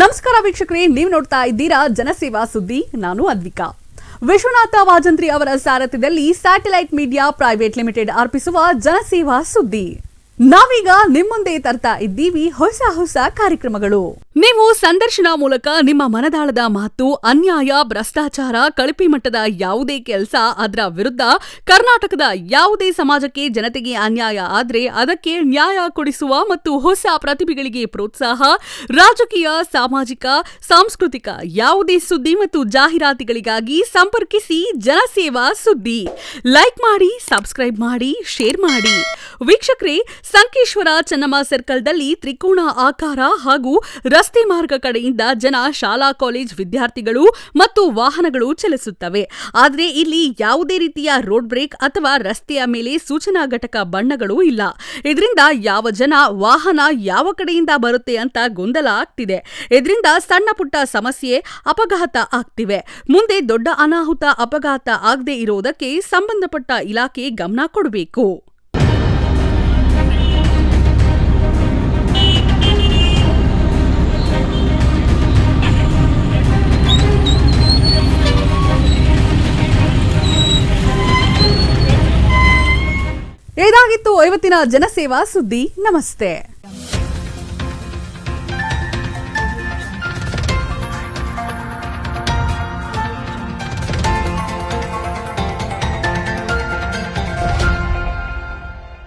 ನಮಸ್ಕಾರ ವೀಕ್ಷಕರೇ, ನೀವು ನೋಡ್ತಾ ಇದ್ದೀರಾ ಜನಸೇವಾ ಸುದ್ದಿ, ನಾನು ಅದ್ವಿಕಾ. ವಿಶ್ವನಾಥ ವಾಜಂತ್ರಿ ಅವರ ಸಾರಥ್ಯದಲ್ಲಿ ಸ್ಯಾಟಲೈಟ್ ಮೀಡಿಯಾ ಪ್ರೈವೇಟ್ ಲಿಮಿಟೆಡ್ ಅರ್ಪಿಸುವ ಜನಸೇವಾ ಸುದ್ದಿ. ನಾವೀಗ ನಿಮ್ಮುಂದೆ ತರ್ತಾ ಇದ್ದೀವಿ ಹೊಸ ಹೊಸ ಕಾರ್ಯಕ್ರಮಗಳು. ನೀವು ಸಂದರ್ಶನ ಮೂಲಕ ನಿಮ್ಮ ಮನದಾಳದ ಮಾತು, ಅನ್ಯಾಯ, ಭ್ರಷ್ಟಾಚಾರ, ಕಳಪೆ ಮಟ್ಟದ ಯಾವುದೇ ಕೆಲಸ ಅದರ ವಿರುದ್ಧ ಕರ್ನಾಟಕದ ಯಾವುದೇ ಸಮಾಜಕ್ಕೆ ಜನತೆಗೆ ಅನ್ಯಾಯ ಆದ್ರೆ ಅದಕ್ಕೆ ನ್ಯಾಯ ಕೊಡಿಸುವ ಮತ್ತು ಹೊಸ ಪ್ರತಿಭೆಗಳಿಗೆ ಪ್ರೋತ್ಸಾಹ, ರಾಜಕೀಯ, ಸಾಮಾಜಿಕ, ಸಾಂಸ್ಕೃತಿಕ ಯಾವುದೇ ಸುದ್ದಿ ಮತ್ತು ಜಾಹೀರಾತುಗಳಿಗಾಗಿ ಸಂಪರ್ಕಿಸಿ ಜನಸೇವಾ ಸುದ್ದಿ. ಲೈಕ್ ಮಾಡಿ ಸಬ್ಸ್ಕ್ರೈಬ್ ಮಾಡಿ ಶೇರ್ ಮಾಡಿ. ವೀಕ್ಷಕರೇ, ಸಂಕೇಶ್ವರ ಚೆನ್ನಮ್ಮ ಸರ್ಕಲ್ದಲ್ಲಿ ತ್ರಿಕೋಣ ಆಕಾರ ಹಾಗೂ ಮಾರ್ಗ ಕಡೆಯಿಂದ ಜನ, ಶಾಲಾ, ಕಾಲೇಜ್ ವಿದ್ಯಾರ್ಥಿಗಳು ಮತ್ತು ವಾಹನಗಳು ಚಲಿಸುತ್ತವೆ. ಆದರೆ ಇಲ್ಲಿ ಯಾವುದೇ ರೀತಿಯ ರೋಡ್ ಬ್ರೇಕ್ ಅಥವಾ ರಸ್ತೆಯ ಮೇಲೆ ಸೂಚನಾ ಘಟಕ ಬಣ್ಣಗಳು ಇಲ್ಲ. ಇದರಿಂದ ಯಾವ ಜನ, ವಾಹನ ಯಾವ ಕಡೆಯಿಂದ ಬರುತ್ತೆ ಅಂತ ಗೊಂದಲ ಆಗ್ತಿದೆ. ಇದರಿಂದ ಸಣ್ಣ ಪುಟ್ಟ ಸಮಸ್ಯೆ, ಅಪಘಾತ ಆಗ್ತಿವೆ. ಮುಂದೆ ದೊಡ್ಡ ಅನಾಹುತ, ಅಪಘಾತ ಆಗದೆ ಇರೋದಕ್ಕೆ ಸಂಬಂಧಪಟ್ಟ ಇಲಾಖೆ ಗಮನ ಕೊಡಬೇಕು. ಇದಾಗಿತ್ತು ಐವತ್ತಿನ ಜನಸೇವಾ ಸುದ್ದಿ. ನಮಸ್ತೆ.